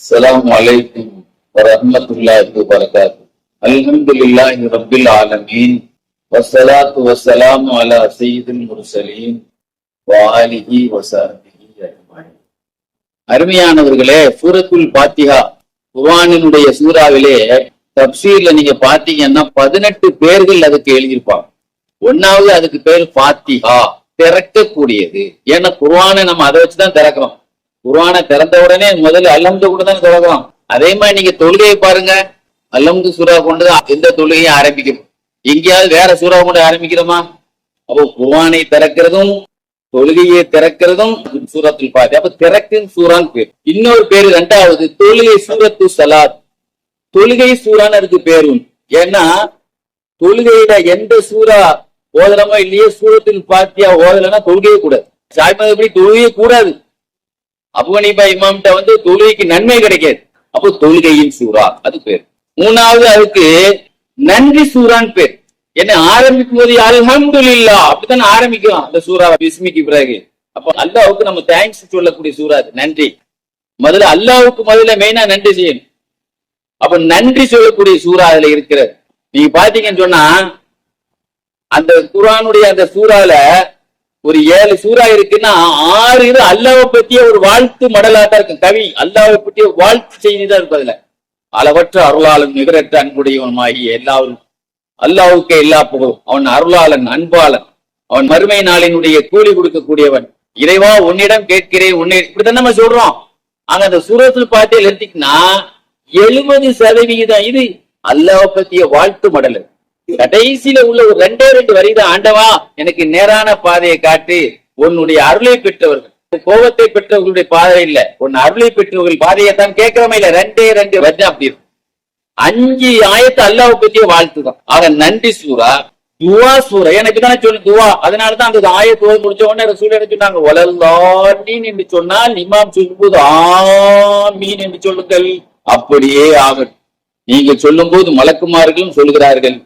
السلام عليكم ورحمة الله وبركاته الحمد لله رب العالمين والصلاة والسلام على سيد المرسلين وآله وصحبه أجمعين அருமையானவர்களே சூரத்துல் பாத்திஹா குர்ஆனினுடைய சூறாவிலே தப்சீர்ல நீங்க பாத்தீங்கன்னா பதினெட்டு பேர்கள் அதுக்கு எழுதியிருப்பாங்க ஒன்னாவது அதுக்கு பேர் பாத்திஹா திறக்கக்கூடியது ஏன்னா குர்ஆனை நம்ம அதை வச்சுதான் திறக்கிறோம் குர்ஆனை திறந்த உடனே முதல்ல அல்லம்து கூட தான் திறக்கிறோம் அதே மாதிரி நீங்க தொழுகையை பாருங்க. அல்லம்து சூறா கொண்டு தான் எந்த தொழுகையும் ஆரம்பிக்கும். எங்கேயாவது வேற சூறா கொண்டு ஆரம்பிக்கிறோமா? அப்போ குர்ஆனை திறக்கிறதும் தொழுகையை திறக்கிறதும் சூரத்தில் பாதி அப்ப திறக்கும் சூறான்னு பேர். இன்னொரு பேரு ரெண்டாவது தொழுகை சூரத்து சலாத். தொழுகை சூறான்னு அதுக்கு பேரும் ஏன்னா தொழுகையில எந்த சூறா ஓதுறமோ இல்லையே சூரத்தில் பாத்தியா ஓதலைன்னா தொழுகையே கூடாது. சாய்மது எப்படி தொழுகையே கூடாது. அபுகனிபா இமாம்கிட்ட வந்து தொழுகைக்கு நன்மை கிடைக்காது. அப்போ தொழுகையின் சூறா அது பேர். மூணாவது அதுக்கு நன்றி சூறான்னு பேர். என்ன ஆரம்பிக்கும் போது அல்ஹம்துல்லா அப்படித்தானே ஆரம்பிக்கும் அந்த சூறா பிஸ்மிக்கு பிறகு. அப்போ அல்லாவுக்கு நம்ம தேங்க்ஸ் சொல்லக்கூடிய சூறா அது நன்றி. முதல்ல அல்லாவுக்கு முதல்ல மெயினா நன்றி செய்யணும். அப்ப நன்றி சொல்லக்கூடிய சூறா அதுல இருக்கிறது. நீங்க பாத்தீங்கன்னு சொன்னா அந்த குரானுடைய அந்த சூறால ஒரு ஏழு சூறா இருக்குன்னா ஆறு இது அல்லாவை பத்திய ஒரு வாழ்த்து மடலாட்டா இருக்கும். கவி அல்லாவை பற்றிய வாழ்த்து செய்தி தான் இருக்கும் அதுல. அளவற்ற அருளாளன் நிகரற்ற அன்புடையவனுமாகி எல்லாரும் அல்லாவுக்கு எல்லா புகழும். அவன் அருளாளன் அன்பாளன். அவன் மறுமை நாளினுடைய கூலி கொடுக்கக்கூடியவன். இறைவா உன்னிடம் கேட்கிறேன் உன்னை இப்படித்தான் நம்ம சொல்றோம். ஆனா அந்த சூரத்தில் பார்த்தே எடுத்தீங்கன்னா எழுபது சதவிகிதம் இது அல்லாவை பத்திய வாழ்த்து மடல். கடைசியில உள்ள ஒரு ரெண்டே ரெண்டு வரிதான் ஆண்டவா எனக்கு நேரான பாதையை காட்டு உன்னுடைய அருளை பெற்றவர்கள். கோபத்தை பெற்றவர்களுடைய பாதை இல்ல. உன் அருளை பெற்றவர்கள் பாதையை தான் கேட்கிறோமே இல்ல. ரெண்டே ரெண்டு வரி அப்படி இருக்கும். அஞ்சு ஆயத்தை அல்லாவை பத்திய வாழ்த்து தான் ஆக நன்றி சூரா. துவா சூரா. எனக்கு தானே சொல்லு துவா. அதனாலதான் அந்த ஆயத்தோடு முடிச்ச உடனே ரசூல் என்ன சொன்னாங்க? ஒலல்லாண்டின் என்று சொன்னால் இமாம் சொல்லும்போது ஆமீன் என்று சொல்லுங்கள். அப்படியே ஆகட்டும். நீங்க சொல்லும் போது மலக்குமார்களும் சொல்லுகிறார்கள்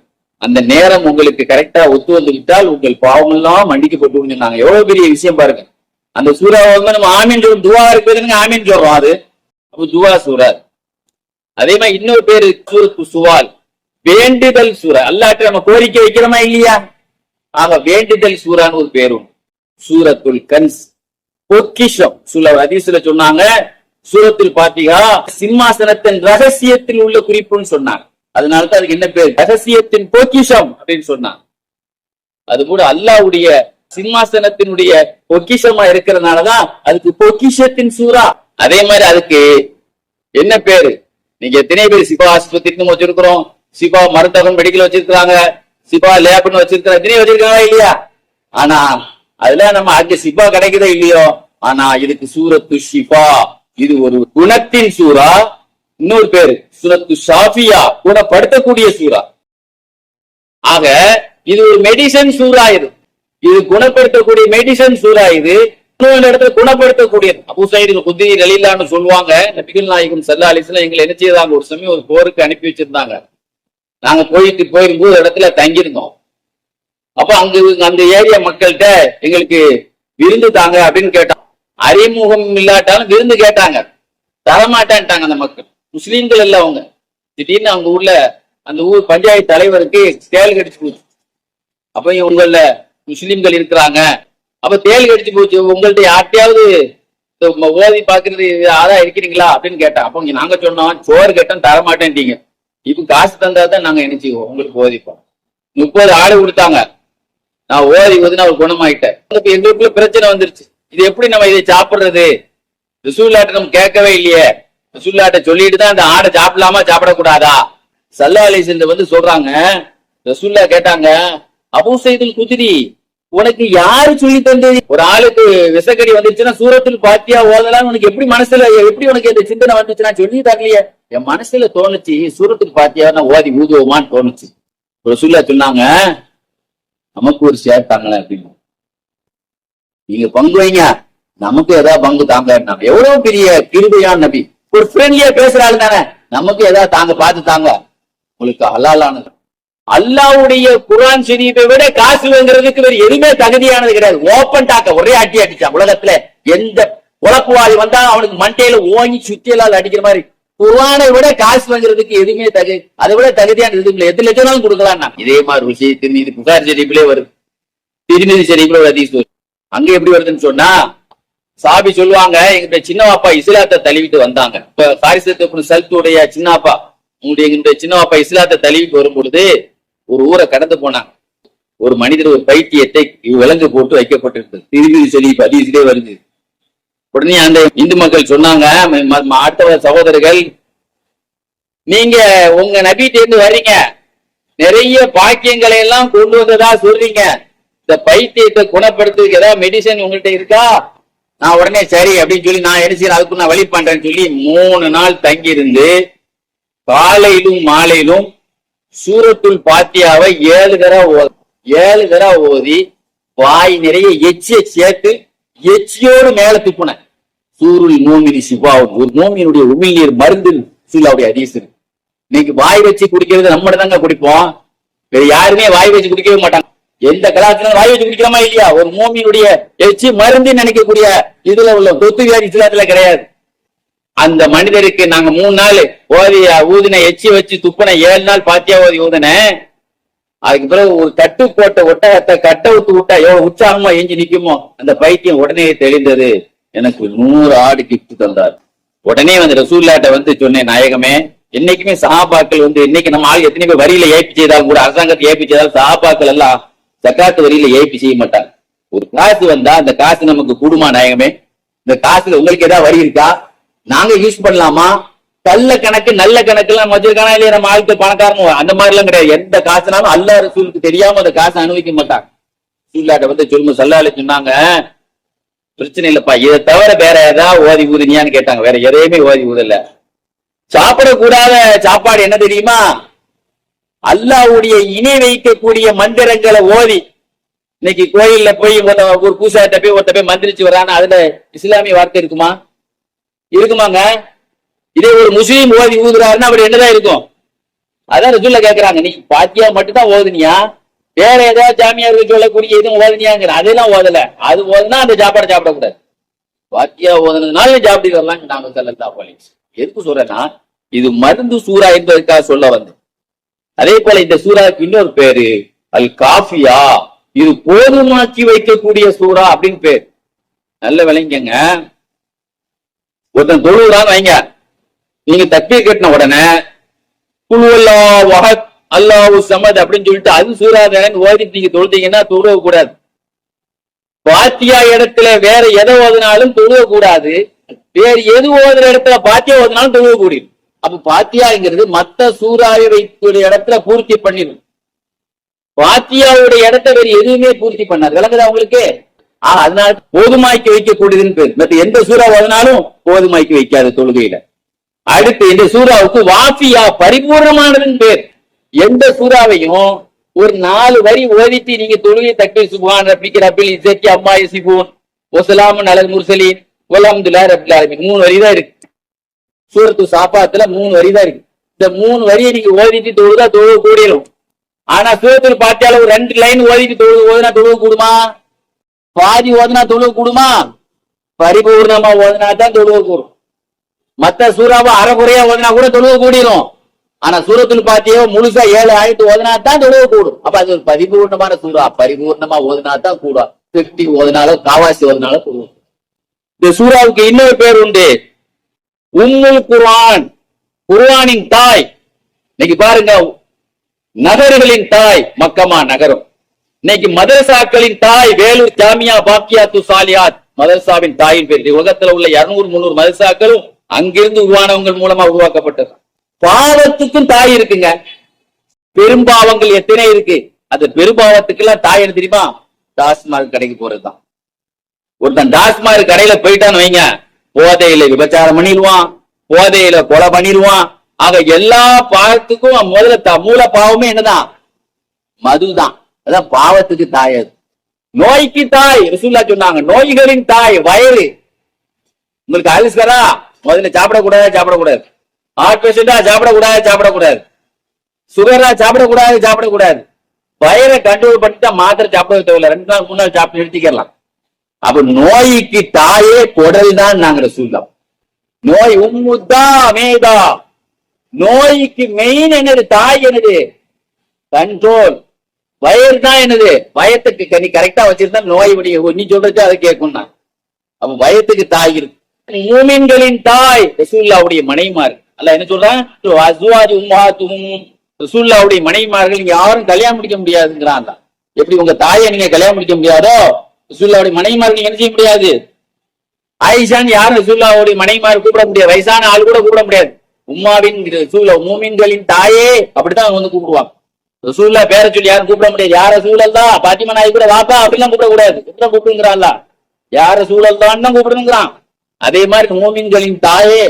அந்த நேரம் உங்களுக்கு கரெக்டா ஒத்து வந்து விட்டால் உங்கள் பாவமெல்லாம் மன்னிக்கப்பட்டு சொன்னாங்க எவ்வளவு பெரிய விஷயம் பாருங்க. அந்த சூறாவை வந்து நம்ம ஆமீன் சொல்லும் துவா இருக்கிறதுங்க ஆமீன் சொல்றோம் அது. அப்ப துவா சூறா. அதே மாதிரி இன்னொரு பேரு சூருக்கு சுவால். வேண்டுதல் சூறா. அல்லாட்டு நம்ம கோரிக்கை வைக்கிறோமா இல்லையா? ஆக வேண்டுதல் சூறான்னு ஒரு பேரும் சூரத்துல் கன்ஸ். பொக்கிஷம். சுல அதிசுல சொன்னாங்க சூரத்தில் பாத்தீங்களா சிம்மாசனத்தின் ரகசியத்தில் உள்ள குறிப்புன்னு சொன்னாங்க. அதனாலதான் அதுக்கு என்ன பேர்? ரகசியத்தின் பொக்கிஷம் அப்படின்னு சொன்னான் அது கூட அல்லாவுடைய சிம்மாசனத்தினுடைய பொக்கிஷமா இருக்கிறதுனாலதான் அதுக்கு பொக்கிஷத்தின் சூறா. அதே மாதிரி அதுக்கு என்ன பேரு? நீங்க எத்தனை பேர் சிபா ஆஸ்பத்திரின்னு வச்சிருக்கிறோம். சிபா மருந்தகம் மெடிக்கல் வச்சிருக்காங்க சிபா லேப்னு வச்சிருக்கிற எத்தனை வச்சிருக்காங்களா இல்லையா? ஆனா அதுல நம்ம அங்க சிபா கிடைக்குதோ இல்லையோ? ஆனா இதுக்கு சூரத்து ஷிபா இது ஒரு குணத்தின் சூறா. இன்னொரு பேரு சுரத்து ஷாஃபியா குணப்படுத்தக்கூடிய சூறா. ஆக இது ஒரு மெடிசன் சூறா இது. இது குணப்படுத்தக்கூடிய மெடிசன் சூறா இது. இன்னொரு இடத்துல குணப்படுத்தக்கூடியது. அபு சைடு குதி நலிலான்னு சொல்லுவாங்க. நபிகள் நாயகம் சல்லா அலிஸ்லாம் எங்களை என்ன செய்தாங்க ஒரு சமயம் ஒரு போருக்கு அனுப்பி வச்சிருந்தாங்க. நாங்க போயிட்டு போயிருந்தோம் ஒரு இடத்துல தங்கியிருந்தோம். அப்ப அங்க அந்த ஏரியா மக்கள்கிட்ட எங்களுக்கு விருந்து தாங்க அப்படின்னு கேட்டோம் அறிமுகம் இல்லாட்டாலும் விருந்து கேட்டாங்க. தரமாட்டான்ட்டாங்க அந்த மக்கள். முஸ்லீம்கள் இல்ல அவங்க. திடீர்னு அவங்க ஊர்ல அந்த ஊர் பஞ்சாயத்து தலைவருக்கு தேல் கடிச்சு போச்சு. அப்ப உங்கள முஸ்லீம்கள் இருக்கிறாங்க. அப்ப தேல் கடிச்சு போச்சு. உங்கள்ட்ட யார்ட்டையாவது ஓதி பாக்குறது ஆதா இருக்கிறீங்களா அப்படின்னு கேட்டேன் அப்ப இங்க நாங்க சொன்னோம் சோறு கேட்டோம் தரமாட்டேன்ட்டீங்க. இப்ப காசு தந்தா தான் நாங்க நினைச்சுக்குவோம் உங்களுக்கு ஓதிப்போம் முப்பது ஆடு கொடுத்தாங்க. நான் ஓதி ஓதி நான் குணமாயிட்டேன். இப்ப எங்களுக்குள்ள பிரச்சனை வந்துருச்சு. இது எப்படி நம்ம இதை சாப்பிடுறது? ரசூல்லாட்ட நம்ம கேட்கவே இல்லையே. ரசுல்லாட்ட சொல்லிட்டு தான் அந்த ஆடை சாப்பிடலாமா சாப்பிடக்கூடாதா? சல்லா அலிசன் வந்து சொல்றாங்க. ரசுல்லா கேட்டாங்க அபு சைதுல் குதிரி உனக்கு யாரு சொல்லி தந்தது? ஒரு ஆளுக்கு விசக்கடி வந்துருச்சுன்னா சூரத்தில் பாத்தியா ஓதலாம் உனக்கு எப்படி மனசுல எப்படி உனக்கு இந்த சிந்தனை வந்துச்சுன்னா சொல்லி தரலையே. என் மனசுல தோணுச்சு சூரத்தில் பாத்தியா நான் ஓதி ஊதுவோமான்னு தோணுச்சு. ரசுல்லா சொன்னாங்க நமக்கு ஒரு ஷேர் தாங்களேன் அப்படின்னு. நீங்க பங்கு வைங்க. நமக்கு ஏதாவது பங்கு தாங்க எவ்வளவு பெரிய கிருபையான் நபி. ஒரு ஃப்ரெண்ட்லியா பேசுற ஆளு தானே. நமக்கு ஏதாவது தாங்க பார்த்து தாங்க. உங்களுக்கு ஹலாலானது. அல்லாவுடைய குரான் ஷெரீஃபை விட காசு வாங்குறதுக்கு வேற எதுவுமே தகுதியானது கிடையாது. ஓப்பன் டாக்க ஒரே அட்டி அடிச்சா உலகத்துல எந்த உழப்புவாதி வந்தா அவனுக்கு மண்டையில ஓங்கி சுத்தியலால் அடிக்கிற மாதிரி. குரானை விட காசு வாங்குறதுக்கு எதுவுமே தகு அதை விட தகுதியான எதுவும் இல்லை. எது லட்சம்னாலும் கொடுக்கலாம் இதே மாதிரி விஷயத்தின் இது புகார் ஷெரீஃபிலே வருது திருமதி ஷெரீஃபில் ஒரு ஹதீஸ் அங்க எப்படி வருதுன்னு சொன்னா சாபி சொல்லுவாங்க எங்களுடைய சின்னவாப்பா இஸ்லாத்தை தழுவிட்டு வந்தாங்க. இப்ப பாரிசத்து சல்துடைய சின்னப்பா உங்களுடைய எங்களுடைய சின்னவாப்பா இஸ்லாத்தை தழுவிட்டு வரும் பொழுது ஒரு ஊரை கடந்து போனாங்க. ஒரு மனிதர் ஒரு பைத்தியத்தை விலங்கு போட்டு வைக்கப்பட்டிருந்தது. திருவிழி ஷெரீஃப் ஹதீஸிலே வருது. உடனே அந்த இந்து மக்கள் சொன்னாங்க அடுத்த சகோதரர்கள் நீங்க உங்க நபிட்டு இருந்து வர்றீங்க நிறைய பாக்கியங்களை எல்லாம் கொண்டு வந்ததா சொல்றீங்க. இந்த பைத்தியத்தை குணப்படுத்துறதுக்கு ஏதாவது மெடிசன் உங்கள்கிட்ட இருக்கா? நான் உடனே சரி அப்படின்னு சொல்லி நான் என்ன செய்யறேன்? அதுக்கு நான் வழி பண்றேன்னு சொல்லி மூணு நாள் தங்கியிருந்து காலையிலும் மாலையிலும் சூரத்துல் பாத்தியாவை ஏழு தடவை ஓ- ஏழு தடவை ஓதி வாய் நிறைய எச்சியை சேர்த்து எச்சியோடு மேல துப்புனேன் சூருள் நோமினி சிவா ஒரு மூமியினுடைய உமிழ்நீர் மருந்து சூலாவுடைய ஹதீஸ் இன்னைக்கு வாய் வச்சு குடிக்கிறது நம்ம தாங்க குடிப்போம். வேற யாருமே வாய் வச்சு குடிக்கவே மாட்டாங்க. எந்த கலாச்சாரம் வாய் வச்சு குடிக்கிறோமா இல்லையா? ஒரு மூமியினுடைய எச்சி மருந்து நினைக்கக்கூடிய இதுல உள்ள தொத்து வியாதி இஸ்லாத்துல கிடையாது. அந்த மனிதருக்கு நாங்க மூணு நாள் ஓதி ஊதின எச்சி வச்சு துப்புன ஏழு நாள் பாத்தியா ஓதி ஊதின அதுக்கு பிறகு ஒரு கட்டு போட்ட ஒட்டகத்தை கட்ட விட்டு விட்டா எவ்வளவு உற்சாகமா எஞ்சி நிக்குமோ அந்த பைத்தியம் உடனே தெளிந்தது. எனக்கு நூறு ஆடு கிஃப்ட் தந்தார். உடனே வந்து ரசூல்லாட்ட வந்து சொன்னேன் நாயகமே என்னைக்குமே சஹாபாக்கள் வந்து இன்னைக்கு நம்ம ஆள் எத்தனை பேர் வரியில ஏப்பி செய்தாலும் கூட அரசாங்கத்தை ஏப்பி செய்தாலும் சஹாபாக்கள் எல்லாம் சக்காத்து வரியில ஏய்ப்பு செய்ய மாட்டாங்க. ஒரு காசு வந்தா அந்த காசு நமக்கு கூடுமா நாயகமே? இந்த காசுல உங்களுக்கு ஏதாவது வரி இருக்கா? நாங்க யூஸ் பண்ணலாமா? கள்ள கணக்கு நல்ல கணக்கு எல்லாம் வச்சிருக்கானா இல்லையா? நம்ம ஆளுக்கு பணக்காரங்க? அந்த மாதிரி எல்லாம் கிடையாது. எந்த காசுனாலும் அல்லா ரசூலுக்கு தெரியாம அந்த காசை அனுபவிக்க மாட்டாங்க. ரசூல்லாட்ட வந்து சொல்லுங்க சல்லால சொன்னாங்க பிரச்சனை இல்லப்பா. இதை தவிர வேற ஏதாவது ஓதி ஊதுனியான்னு கேட்டாங்க. வேற எதையுமே ஓதி ஊதல. சாப்பிடக்கூடாத சாப்பாடு என்ன தெரியுமா? அல்லாஹ்வுடைய இணை வைக்கக்கூடிய மந்திரங்களை ஓதி இன்னைக்கு கோயில்ல போய் ஒரு ஒரு பூசாட்ட போய் ஒருத்த போய் மந்திரிச்சு வரான்னு அதுல இஸ்லாமிய வார்த்தை இருக்குமா? இருக்குமாங்க. இதே ஒரு முஸ்லீம் ஓதி ஊதுறாருன்னா அப்படி என்னதான் இருக்கும்? அதான் ரசூல்ல கேக்குறாங்க நீ பாத்தியா மட்டும்தான் ஓதுனியா? வேற ஏதாவது ஜாமியாருக்கு சொல்லக்கூடிய எதுவும் ஓதுனியாங்கிற அதெல்லாம் ஓதல. அது ஓதுனா அந்த சாப்பாடு சாப்பிடக்கூடாது. பாத்தியா ஓதுனதுனால நீ சாப்பிட்டு வரலாம் நாங்க சொல்லலாம் போலீஸ். எதுக்கு சொல்றேன்னா இது மருந்து சூறா என்பதற்காக சொல்ல வந்து அதே போல இந்த சூறாவுக்கு இன்னொரு பேரு அல் காஃபியா. இது போதுமாக்கி வைக்கக்கூடிய சூறா அப்படின்னு பேர். நல்ல விளைஞங்க ஒருத்தன் தொழுகிறான்னு வைங்க. நீங்க தப்பி கட்டின உடனே குழுவல்லா வகத் அல்லாஹு சமத் அப்படின்னு சொல்லிட்டு அது சூறா ஓதிட்டு நீங்க தொழுதீங்கன்னா தொழுவ கூடாது. பாத்தியா இடத்துல வேற எதை ஓதினாலும் தொழுவ கூடாது. வேறு எது ஓதுற இடத்துல பாத்தியா ஓதினாலும் தொழுவ கூடியும் அப்ப பாத்தியாங்கிறது மத்த சூறாவை வைக்கக்கூடிய இடத்துல பூர்த்தி பண்ணிடும். பாத்தியாவுடைய இடத்த வேற எதுவுமே பூர்த்தி பண்ணாது. விளங்குதா உங்களுக்கு? ஆஹ் அதனால போதுமாக்கி வைக்கக்கூடியதுன்னு பேர். மற்ற எந்த சூறா ஓதினாலும் போதுமாக்கி வைக்காது தொழுகையில. அடுத்து இந்த சூறாவுக்கு வாஃபியா பரிபூர்ணமானதுன்னு பேர். எந்த சூறாவையும் ஒரு நாலு வரி ஓதிட்டு நீங்க தொழுகை தக்கி சுபான் ரப்பிக்கு ரப்பில் இசக்கி அம்மா இசிபூன் ஒசலாமன் அலல் முர்சலீன் ஒலாம்துல்லா ரப்பில் ஆலமீன். மூணு வரி தான் இருக்கு. சூரத்து சாப்பாத்துல மூணு வரி தான் இருக்கு. இந்த மூணு வரியை நீங்க ஓதிட்டு தொழுதா தொழுக கூடிரும் ஆனா சூரத்தில் பாத்தியால ஒரு ரெண்டு லைன் ஓதிட்டு தொழுது ஓதுனா தொழுக கூடுமா? பாதி ஓதுனா தொழுக கூடுமா? பரிபூர்ணமா ஓதுனா தான் தொழுக கூடும். மத்த சூறாவை அறகுறையா ஓதுனா கூட தொழுக கூடிரும். ஆனா சூரத்துல பாத்தியோ முழுசா ஏழு ஆயிரத்து ஓதுனா தான் தொழுக கூடும். அப்ப அது ஒரு பரிபூர்ணமான சூறா. பரிபூர்ணமா ஓதுனா தான் கூடும் பிப்டி ஓதுனாலும் காவாசி ஓதுனாலும் கூடும். இந்த சூறாவுக்கு இன்னொரு பேர் உண்டு. உம்முல் குர்ஆன். குர்ஆனின் தாய். இன்னைக்கு பாருங்க நகர்களின் தாய் மக்கமா நகரம். இன்னைக்கு மதரசாக்களின் தாய் வேலூர் ஜாமியா பாக்கியாத்து சாலியாத். மதரசாவின் தாயின் பேர். உலகத்துல உள்ள இருநூறு முந்நூறு மதரசாக்களும் அங்கிருந்து உருவானவங்க மூலமா உருவாக்கப்பட்டது. பாவத்துக்கும் தாய் இருக்குங்க. பெரும்பாவங்கள் எத்தனை இருக்கு? அந்த பெரும்பாவத்துக்கு எல்லாம் தாய் என்ன தெரியுமா? டாஸ்மாக் கடைக்கு போறதுதான். ஒருத்தன் டாஸ்மாக் கடையில போயிட்டான்னு வைங்க. போதையில விபச்சாரம் பண்ணிடுவான் போதையில கொலை பண்ணிடுவான். ஆக எல்லா பாவத்துக்கும் முதல்ல தமூல மூல பாவமே என்னதான்? மதுதான். அதான் பாவத்துக்கு தாய் அது. நோய்க்கு தாய் ரசூல்லா சொன்னாங்க. நோய்களின் தாய் வயிறு. உங்களுக்கு அலிஸ்கரா முதல்ல சாப்பிடக்கூடாது சாப்பிடக்கூடாது. ஹார்ட் பேஷண்டா சாப்பிடக்கூடாது சாப்பிடக்கூடாது. சுகரா சாப்பிடக்கூடாது சாப்பிடக்கூடாது. வயிறை கண்ட்ரோல் பண்ணிட்டா மாத்திரை சாப்பிட தேவையில்லை. ரெண்டு நாள் மூணு நாள் சாப்பிட்டு நிறுத்திக்கலாம் அப்ப நோய்க்கு தாயே குடல் தான் நாங்க சொல்லலாம் நோய் உம்முதா மேதா நோய்க்கு மெயின் என்னது? தாய் என்னது? கண்ட்ரோல் வயிறு தான் என்னது? வயத்துக்கு நீ கரெக்டா வச்சிருந்தா நோய் உடைய நீ சொல்றது அதை கேட்கும் அப்ப வயத்துக்கு தாய் இருக்கு. மூமின்களின் தாய் ரசூல்லாவுடைய மனைமார் அல்ல என்ன சொல்றான்? அஸ்வாஜ் உம்மாத்தும். ரசூல்லாவுடைய மனைமார்கள் நீங்க யாரும் கல்யாணம் முடிக்க முடியாதுங்கிறான் எப்படி உங்க தாயை நீங்க கல்யாணம் முடிக்க முடியாதோ ரசூல்லாவுடைய மனைமார்கள் நீங்க என்ன செய்ய முடியாது? ஆயிஷான்னு யாரும் ரசூல்லாவுடைய மனைமார் கூப்பிட முடியாது? வயசான ஆள் கூட கூப்பிட முடியாது. உம்மாவின் ரசூல்லா மூமின்களின் தாயே அப்படித்தான் அவங்க வந்து கூப்பிடுவாங்க. ரசூல்லா பேர சொல்லி யாரும் கூப்பிட முடியாது. யார சூழல் தான் பாத்திமா நாய் கூட வாப்பா அப்படிலாம் கூப்பிட கூடாது இப்படிதான் கூப்பிடுங்கிறான்ல. யார சூழல் தான் கூப்பிடுங்கிறான் அதே மாதிரி மூமின்களின் தாயே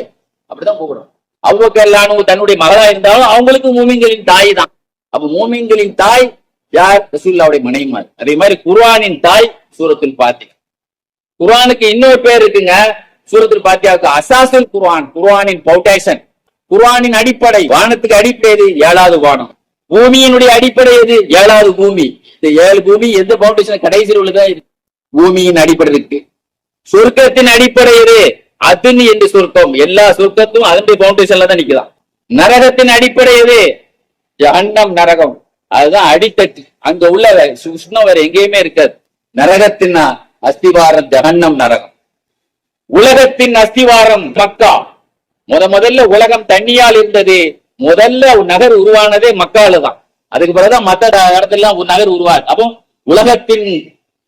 அப்படிதான் கூப்பிடும். அவ்வளவு எல்லாரும் தன்னுடைய மகளா இருந்தாலும் அவங்களுக்கு மூமின்களின் தாய் தான். அப்ப மூமின்களின் தாய் யார்? ரசூல்லாவுடைய மனைவிமார். அதே மாதிரி குர்ஆனின் தாய் சூரத்தில் பாத்தியா குர்ஆனுக்கு இன்னொரு பேர் இருக்குங்க. சூரத்தில் பாத்தியாவுக்கு அசாசுல் குர்ஆன் குர்ஆனின் பவுண்டேஷன் குர்ஆனின் அடிப்படை வானத்துக்கு அடிப்படை எது? ஏழாவது வானம். பூமியினுடைய அடிப்படை எது? ஏழாவது பூமி. இந்த ஏழு பூமி எந்த பவுண்டேஷன் கடைசியில் உள்ளதா இருக்கு? பூமியின் அடிப்படை இருக்கு. சொர்க்கத்தின் அடிப்படை எது? அதுன்னு என்று சொர்க்கம்? எல்லா சொர்க்கத்தும் அதனுடைய பவுண்டேஷன்ல தான் நிக்கலாம் நரகத்தின் அடிப்படை எது? அன்னம் நரகம். அதுதான் அடித்தட்டு. அங்க உள்ள உஷ்ணம் வேற எங்கேயுமே இருக்காது. நரகத்தின் அஸ்திவாரம் ஜகன்னம் நரகம். உலகத்தின் அஸ்திவாரம் மக்கா. முத முதல்ல உலகம் தண்ணியால் இருந்தது. முதல்ல நகர் உருவானதே மக்கால தான் அதுக்கு பிறகுதான் மத்த இடத்துல எல்லாம் ஒரு நகர் உருவாது அப்போ உலகத்தின்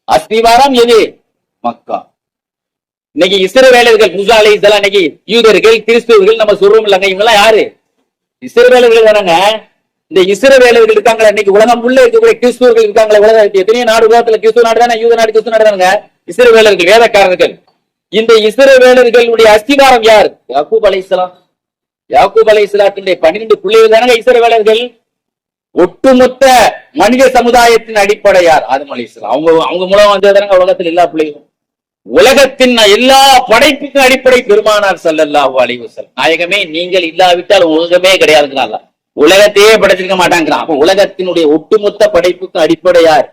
அஸ்திவாரம் எது? மக்கா. இன்னைக்கு இஸ்ரவேலர்கள் முசா இதெல்லாம் இன்னைக்கு யூதர்கள் கிறிஸ்துவர்கள் நம்ம சொல்றோம் இல்லைங்க இவங்க எல்லாம் யாரு? இஸ்ரவேலர்கள் தானங்க. இந்த இஸ்ரவேலர்கள் இருக்காங்களா இன்னைக்கு உலகம் உள்ள இருக்கக்கூடிய கிறிஸ்துவர்கள் இருக்காங்களா உலக எத்தனையோ நாடு உலகத்துல கிறிஸ்துவ நாடு தானே யூத நாடு கிறிஸ்துவ நாடு தானங்க? இஸ்ரவேலர்கள் வேதக்காரர்கள். இந்த இஸ்ரவேலர்களுடைய அஸ்திவாரம் யார்? யாக்கூப் இஸ்லாம் யாக்கூப் அலைஹிஸ்ஸலாத்தினுடைய பன்னிரண்டு பிள்ளைகள் தானங்க இஸ்ரவேலர்கள்? ஒட்டுமொத்த மனித சமுதாயத்தின் அடிப்படை யார்? ஆதம் அலைஹிஸ்ஸலாம் அவங்க அவங்க மூலம் வந்ததாங்க உலகத்தில் எல்லா பிள்ளைகளும். உலகத்தின் எல்லா படைப்புக்கும் அடிப்படை பெருமானார் சல்லல்லாஹு அலைஹி நாயகமே நீங்கள் இல்லாவிட்டால் உலகமே கிடையாதுங்கிறாங்க. உலகத்தையே படைச்சிருக்க மாட்டாங்கிறான். அப்ப உலகத்தினுடைய ஒட்டுமொத்த படைப்புக்கு அடிப்படையார்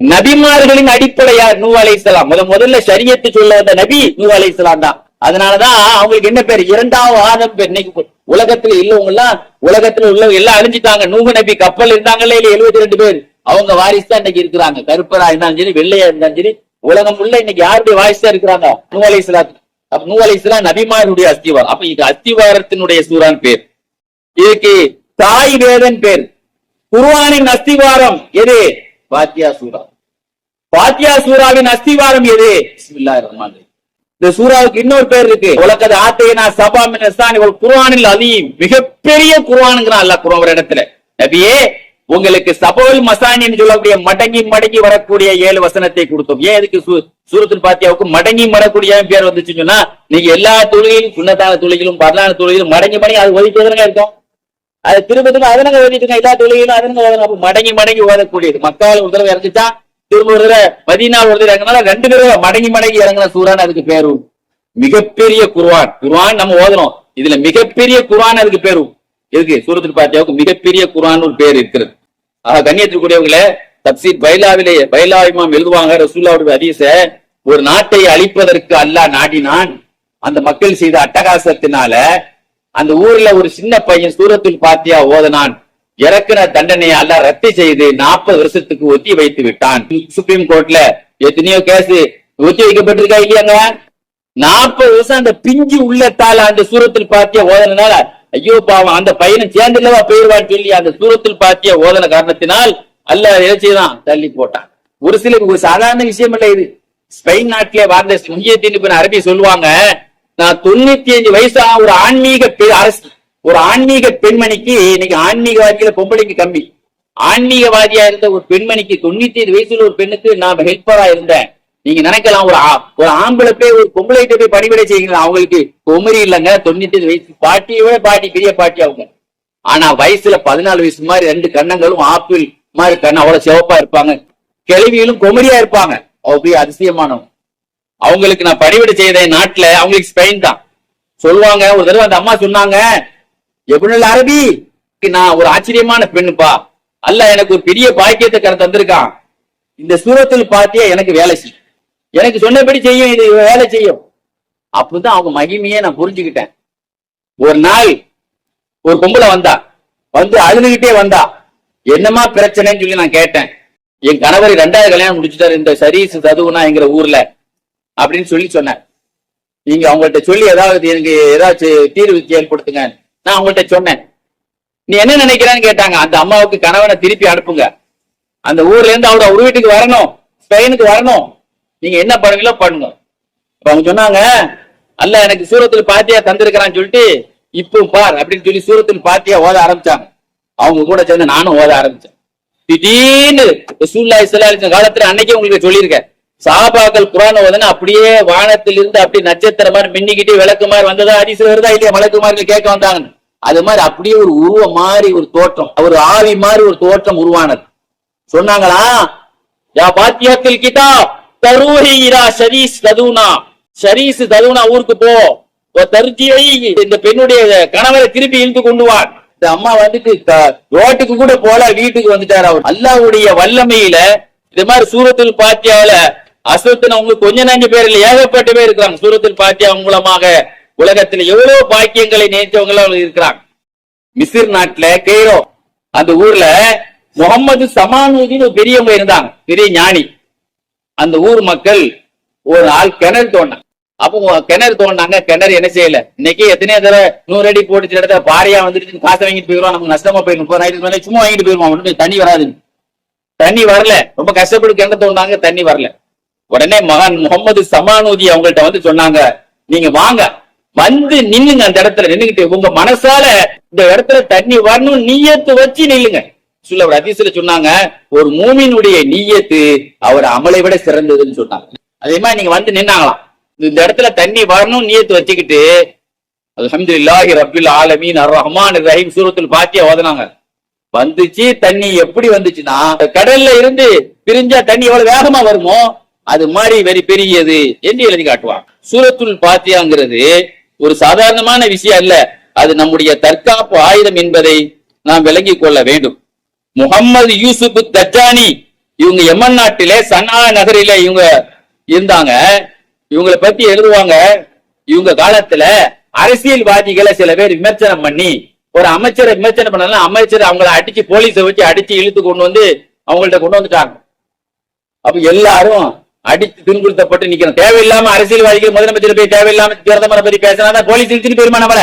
நபிமார்களின் அடிப்படையார் நூ அலைஹிஸ்ஸலாம் முத முதல்ல சரியத்து சொல்ல வந்த நபி நூ அலைஹிஸ்ஸலாம் தான். அதனாலதான் அவங்களுக்கு என்ன பேர்? இரண்டாவது ஆதம் பேர் இன்னைக்கு உலகத்துல இல்லவங்க எல்லாம் உலகத்துல உள்ளவங்க எல்லாம் அழிஞ்சிட்டாங்க. நூஹ் நபி கப்பல் இருந்தாங்களே இல்ல எழுபத்தி ரெண்டு பேர். அவங்க வாரிசு தான் இன்னைக்கு இருக்கிறாங்க. கருப்பரா இருந்தாலும் சரி வெள்ளையா இருந்தாலும் சரி உலகம் உள்ள இன்னைக்கு யாருடைய வாரிசா இருக்கிறாங்க? நூ அலைஹிஸ்ஸலாம் அப்ப நூ அலைஹிஸ்ஸலாம் நபிமாருடைய அஸ்திவாரம். அப்ப இது அஸ்திவாரத்தினுடைய சூறான் பேர். இதுக்கு தாய் வேதன் பேர். குருவானின் அஸ்திவாரம் எது? பாத்தியா சூரா. பாத்தியா சூராவின் அஸ்திவாரம் எது? பிஸ்மில்லா ரஹ்மான் இந்த சூராவுக்கு இன்னொரு பேர் இருக்கு. உலகது ஆத்தையனா சபா மினஸ்தானி ஒரு குர்ஆனில் அலீம். மிகப்பெரிய குர்ஆனுங்கிறான் அல்ல குர்ஆன் இடத்துல. நபியே உங்களுக்கு சபோல் மசானின்னு சொல்லக்கூடிய மடங்கி மடங்கி வரக்கூடிய ஏழு வசனத்தை கொடுத்தோம். ஏன் இதுக்கு சூ- பாத்தியாவுக்கு மடங்கி மடக்கூடிய பேர் வந்துச்சுன்னு சொன்னா நீங்க எல்லா தொழிலும் சுண்ணத்தான தொழிலும் பரலான தொழிலும் மடங்கி மடங்கி அது ஒதுக்கி இருக்கும்? அது திரும்ப திரும்ப அதனங்க ஓதிட்டு எல்லா தொழிலும் அதனங்க அப்ப மடங்கி மடங்கி ஓதக்கூடியது. மக்கள் ஒரு தடவை இறங்குச்சா திரும்ப ஒரு தடவை பதினாலு ஒரு தடவை இறங்கினால ரெண்டு தடவை மடங்கி மடங்கி இறங்கின சூறான் அதுக்கு பேரு மிகப்பெரிய குர்வான் குருவான் நம்ம ஓதணும். இதுல மிகப்பெரிய குர்ஆன் அதுக்கு பேரு எதுக்கு? சூரத்துல் பாத்தியாவுக்கு மிகப்பெரிய குர்ஆன் ஒரு பேர் இருக்கிறது. ஆக கண்ணியத்திற்குரியவங்களே தப்சீர் பைலாவிலே பைலா இமாம் எழுதுவாங்க ரசூல்லாவுடைய ஹதீஸ ஒரு நாட்டை அழிப்பதற்கு அல்லாஹ் நாடினான். அந்த மக்கள் செய்த அட்டகாசத்தினால அந்த ஊர்ல ஒரு சின்ன பையன் சூரத்தில் பாத்தியா ஓதனான். இறக்குன தண்டனையை அல்லாஹ் ரத்து செய்து நாற்பது வருஷத்துக்கு ஒத்தி வைத்து விட்டான். சுப்ரீம் கோர்ட்ல எத்தனையோ கேஸ் ஒத்தி வைக்கப்பட்டிருக்கா இல்லையாங்க? நாற்பது வருஷம் அந்த பிஞ்சு உள்ளத்தால அந்த சூரத்தில் பாத்தியா ஓதனால ஐயோ பாவம் அந்த பையனை சேர்ந்துலவா போயிடுவான்னு சொல்லி அந்த சூரத்தில் பாத்திய ஓதன காரணத்தினால் அல்ல என்ன தள்ளி போட்டான். ஒரு சில ஒரு சாதாரண விஷயம் இல்ல இது. ஸ்பெயின் நாட்டிலே வாழ்ந்த முக்கியத்தின் பின் அரபி சொல்லுவாங்க நான் தொண்ணூத்தி அஞ்சு வயசா ஒரு ஆன்மீக அரசு ஒரு ஆன்மீக பெண்மணிக்கு இன்னைக்கு ஆன்மீகவாதிகள பொம்பளைக்கு கம்மி ஆன்மீகவாதியா இருந்த ஒரு பெண்மணிக்கு தொண்ணூத்தி ஐந்து வயசுல ஒரு பெண்ணுக்கு நான் ஹெல்ப்பரா இருந்தேன். நீங்க நினைக்கலாம் ஒரு ஒரு ஆம்பளை போய் ஒரு பொம்பளை போய் பணிவிடை செய்யுங்களா அவங்களுக்கு குமரி இல்லைங்க தொண்ணூத்தி வயசு பாட்டியோட பாட்டி பெரிய பாட்டி அவங்க. ஆனா வயசுல பதினாலு வயசு மாதிரி ரெண்டு கண்ணங்களும் ஆப்பிள் மாதிரி கண்ணு அவ்வளவு சிவப்பா இருப்பாங்க. கிழவியிலும் குமரியா இருப்பாங்க. அவங்க போய் அதிசயமானவங்க. அவங்களுக்கு நான் பணிவிடை செய்த நாட்டுல அவங்களுக்கு ஸ்பெயின் தான். சொல்லுவாங்க ஒரு தடவை அந்த அம்மா சொன்னாங்க எப்படில அரபி? நான் ஒரு ஆச்சரியமான பெண்ணுப்பா. அல்ல எனக்கு ஒரு பெரிய பாக்கியத்தை கரை தந்திருக்கான். இந்த சூரத்தில் பாத்தியா எனக்கு வேலை செய்யும் எனக்கு சொன்னபடி செய்யும் இது வேலை செய்யும். அப்பதான் அவங்க மகிமையை நான் புரிஞ்சுக்கிட்டேன். ஒரு நாள் ஒரு கும்பல வந்தா வந்து அழுதுகிட்டே வந்தா என்னமா பிரச்சனைன்னு சொல்லி நான் கேட்டேன். என் கணவர் ரெண்டாவது கல்யாணம் முடிச்சுட்டாரு இந்த சரீஸ் சதுவுனாங்கிற ஊர்ல அப்படின்னு சொல்லி சொன்னேன் நீங்க அவங்கள்ட்ட சொல்லி ஏதாவது எனக்கு ஏதாச்சும் தீர்வு ஏற்படுத்துங்க. நான் அவங்கள்ட்ட சொன்னேன். நீ என்ன நினைக்கிறேன்னு கேட்டாங்க. அந்த அம்மாவுக்கு கணவனை திருப்பி அனுப்புங்க. அந்த ஊர்ல இருந்து அவரோட ஒரு வீட்டுக்கு வரணும் ஸ்பெயினுக்கு வரணும். நீங்க என்ன பண்ணுங்களோ பண்ணுங்க. அப்ப அவங்க சொன்னாங்க அல்ல எனக்கு சூரத்தில் பாத்தியா தந்திருக்கிறான்னு சொல்லிட்டு இப்போ பார் அப்படின்னு சொல்லி சூரத்தில் பாத்தியா ஓத ஆரம்பிச்சாங்க. அவங்க கூட சேர்ந்து நானும் ஓத ஆரம்பிச்சேன். திடீர்னு ரசூலுல்லாஹி ஸல்லல்லாஹு காலத்துல அன்னைக்கே உங்களுக்கு சொல்லியிருக்கேன். சாபாக்கள் குரான் ஓதனா அப்படியே வானத்திலிருந்து அப்படி அப்படியே நட்சத்திரம் மாதிரி மின்னிக்கிட்டே விளக்கு மாதிரி வந்ததா அதிசயம் வருதா இல்லையா? விளக்கு மாதிரி கேட்க வந்தாங்கன்னு. அது மாதிரி அப்படியே ஒரு உருவம் மாதிரி ஒரு தோற்றம் ஒரு ஆவி மாதிரி ஒரு தோற்றம் உருவானது. சொன்னாங்களா? யா பாத்தியாத்தில் கிதாப். தருஹி இரா ஷரீஸ் ததுனா. ஷரீஸ் ததுனா ஊருக்கு போ. தருத்தியை தருஜியை இந்த பெண்ணுடைய கணவரை திருப்பி இழுத்து கொண்டு வா. இந்த அம்மா வந்துட்டு த- ரோட்டுக்கு கூட போல வீட்டுக்கு வந்துட்டாரு அவர். அல்லாவுடைய வல்லமையில இது மாதிரி சூரத்தில் பாத்தியாவில அசத்தினவங்க கொஞ்ச நஞ்சு பேர் இல்ல ஏகப்பட்ட பேர் இருக்கிறாங்க. சூரத்தில் பாத்தியா மூலமாக உலகத்துல எவ்வளவு பாக்கியங்களை நேர்த்தவங்க அவங்க இருக்கிறாங்க. மிசிர் நாட்டுல கெய்ரோ அந்த ஊர்ல முகமது சமானுதீன் ஒரு பெரியவங்க இருந்தாங்க. பெரிய ஞானி. அந்த ஊர் மக்கள் ஒரு ஆள் கிணறு தோண்டினாங்க. அப்போ கிணறு தோண்டினாங்க. கிணறு என்ன செய்யல? இன்னைக்கு எத்தனையோ தடவை நூறு அடி போட்டு இடத்துல பாறையா வந்துருச்சு. காசை வாங்கிட்டு போயிடுவோம் நமக்கு நஷ்டமா போயிடும். முப்பதாயிரத்துக்கு மேல சும்மா வாங்கிட்டு போயிடுவோம் ஒண்ணுமே தண்ணி வராது. தண்ணி வரல. ரொம்ப கஷ்டப்பட்டு கிணறு தோண்டினாங்க. தண்ணி வரல. உடனே மகான் முகமது சமானூதி அவங்கள்ட்ட வந்து சொன்னாங்க நீங்க வாங்க. வந்து நின்னுங்க அந்த இடத்துல. நின்னுகிட்டு உங்க மனசால இந்த இடத்துல தண்ணி வரணும் நீயத்து வச்சு நில்லுங்க. சொல்ல ஒரு அதிசல சொன்னாங்க ஒரு மூமினுடைய நீயத்து அவர் அமலை விட சிறந்ததுன்னு சொன்னாங்க. அதே மாதிரி நீங்க வந்து நின்னாங்களாம். இந்த இடத்துல தண்ணி வரணும் நீயத்து வச்சுக்கிட்டு அலமது இல்லாஹி ரபுல் ஆலமீன் அர் ரஹ்மான் ரஹீம் சூரத்தில் பாத்தியா ஓதுனாங்க. வந்துச்சு தண்ணி எப்படி வந்துச்சுன்னா கடல்ல இருந்து பிரிஞ்சா தண்ணி எவ்வளவு வேகமா வருமோ அது மாதிரி வெறி பெரியது என்று எழுதி காட்டுவான் சூரத்துல் பாத்தியாங்கிறது ஒரு சாதாரணமான விஷயம் அல்ல. அது நம்முடைய தற்காப்பு ஆயுதம் என்பதை நாம் விளங்கிக் கொள்ள வேண்டும். முகம்மது யூசுப் தஜானி இவங்க எமன் நாட்டிலே சனா நகரில இவங்க இருந்தாங்க. இவங்களை பத்தி எழுதுவாங்க. இவங்க காலத்துல அரசியல்வாதிகளை சில பேர் விமர்சனம் பண்ணி ஒரு அமைச்சரை விமர்சனம் பண்ணலாம் அமைச்சர் அவங்கள அடிச்சு போலீஸை வச்சு அடிச்சு இழுத்து கொண்டு வந்து அவங்கள்ட்ட கொண்டு வந்துட்டாங்க. அப்ப எல்லாரும் அடித்து துன்புறுத்தப்பட்டு நிக்கிறோம். தேவையில்லாம அரசியல்வாதிகள் முதலமைச்சர் போய் தேவையில்லாம பிரதமரை பத்தி பேசினா போலீஸ் இழுத்துட்டு போயிருமா நம்மள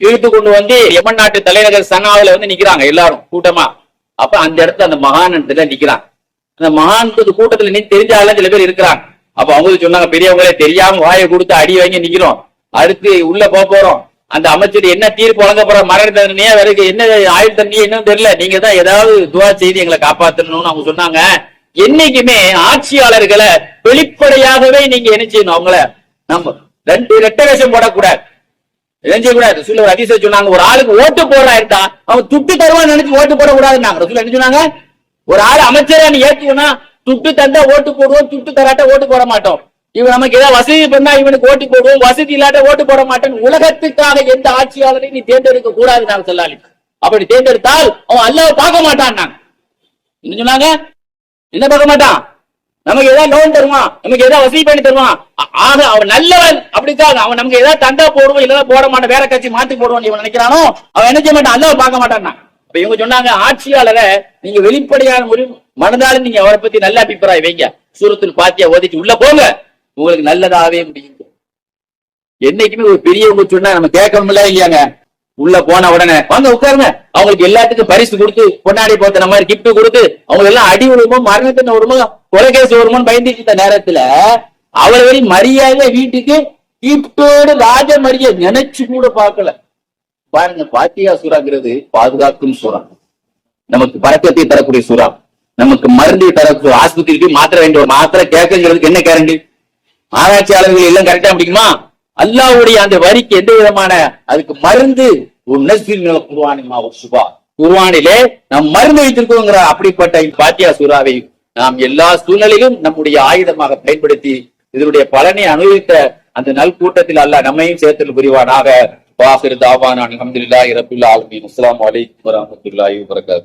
இழுத்து கொண்டு வந்து எமன் நாட்டு தலைநகர் சனாவில வந்து நிக்கிறாங்க எல்லாரும் கூட்டமா. அப்ப அந்த இடத்துல அந்த மகான் இடத்துல நிக்கிறான். அந்த மகான் கூட்டத்துல நீ தெரிஞ்ச ஆளு சில பேர் இருக்கிறாங்க. அப்ப அவங்க சொன்னாங்க பெரியவங்களே தெரியாம வாயை கொடுத்து அடி வாங்கி நிக்கிறோம். அடுத்து உள்ள போக போறோம். அந்த அமைச்சர் என்ன தீர்ப்பு வழங்க போற மரண தண்டனையா வேற என்ன ஆயுள் தண்ணி என்னன்னு தெரியல. நீங்க தான் ஏதாவது துவா செய்து எங்களை காப்பாத்தணும்னு அவங்க சொன்னாங்க. என்னைக்குமே ஆட்சியாளர்களை வெளிப்படையாகவே நீங்க என்ன செய்யணும்? அவங்கள நம்ம ரெண்டு ரெட்ட வேஷம் போடக்கூடாது. என்ன செய்யக்கூடாது சொல்ல ஒரு அதிசயம் சொன்னாங்க ஒரு ஆளுக்கு ஓட்டு போடுறா அவன் துட்டு தருவான்னு நினைச்சு ஓட்டு போடக்கூடாதுன்னாங்க ரசூல் என்ன சொன்னாங்க? ஒரு ஆள் அமைச்சரா நீ ஏத்துக்கணும் துட்டு தந்தா ஓட்டு போடுவோம் துட்டு தராட்ட ஓட்டு போட மாட்டோம். இவன் நமக்கு ஏதாவது வசதி பண்ணா இவனுக்கு ஓட்டு போடுவோம் வசதி இல்லாட்ட ஓட்டு போட மாட்டேன் உலகத்துக்காக எந்த ஆட்சியாளரையும் நீ தேர்ந்தெடுக்க கூடாது நாங்க சொல்லாலி அப்படி தேர்ந்தெடுத்தால் அவன் அல்லாவை பார்க்க மாட்டான் நாங்க என்ன சொன்னாங்க? என்ன பார்க்க மாட்டான்? நமக்கு ஏதாவது லோன் தருவான். நமக்கு ஏதாவது வசதி பண்ணி தருவான். ஆக அவன் நல்லவன். அப்படித்தான் அவன் நமக்கு ஏதாவது தந்தா போடுவோம் இல்லைன்னா போட மாட்டான். வேற கட்சி மாத்தி போடுவான் இவன் நினைக்கிறானோ அவன் என்ன செய்ய மாட்டான்? அல்லாஹ் பார்க்க மாட்டான் இப்ப இவங்க சொன்னாங்க ஆட்சியாளரை நீங்க வெளிப்படையான ஒரு மனதாலும் நீங்க அவரை பத்தி நல்ல அபிப்பிராயம் வைங்க. சூரத்தில் பாத்தியா ஓதிட்டு உள்ள போங்க. உங்களுக்கு நல்லதாவே முடியும். என்னைக்குமே ஒரு பெரியவங்க சொன்னா நம்ம கேட்கணும்ல இல்லையாங்க? உள்ள போன உடனே வாங்க உட்காருங்க. அவங்களுக்கு எல்லாத்துக்கும் பரிசு கொடுத்து பொன்னாடி போத்தின மாதிரி கிஃப்ட் கொடுத்து அவங்க எல்லாம் அடி விழுமோ மரணத்தின் வருமோ கொலைகேசி வருமோன்னு பயந்துட்டு இருந்த நேரத்துல. அவளை மரியாதை வீட்டுக்கு கிஃப்டோடு ராஜ மரியாதை நினைச்சு கூட பார்க்கல. பாருங்க பாத்தியா சூறாங்கிறது பாதுகாக்கும் சூறா. நமக்கு பழக்கத்தை தரக்கூடிய சூறா. நமக்கு மருந்து தரக்கூடிய ஆஸ்பத்திரிக்கு மாத்திர வேண்டிய ஒரு மாத்திரை கேட்கங்கிறதுக்கு என்ன கேரண்டி ஆராய்ச்சியாளர்கள் எல்லாம் கரெக்டா முடியுமா அல்லாஹ்வுடைய அந்த வரிக்கு எந்த விதமான அதுக்கு மருந்து குருவானிமா சுபா. குர்வானிலே நம் மருந்து வைத்திருக்கோங்கிற அப்படிப்பட்ட பாத்தியா சூறாவை நாம் எல்லா சூழ்நிலையிலும் நம்முடைய ஆயுதமாக பயன்படுத்தி இதனுடைய பலனை அனுபவித்த அந்த நல் கூட்டத்தில் அல்லாஹ் நம்மையும் சேர்த்தல் புரிவானாக. வாஹிர் தாவான் அல்ஹம்துலில்லாஹி ரப்பில் அலமின் அஸ்லாம் வலைக்கம் வரமத்துல்லாஹி வபரகாத்துஹு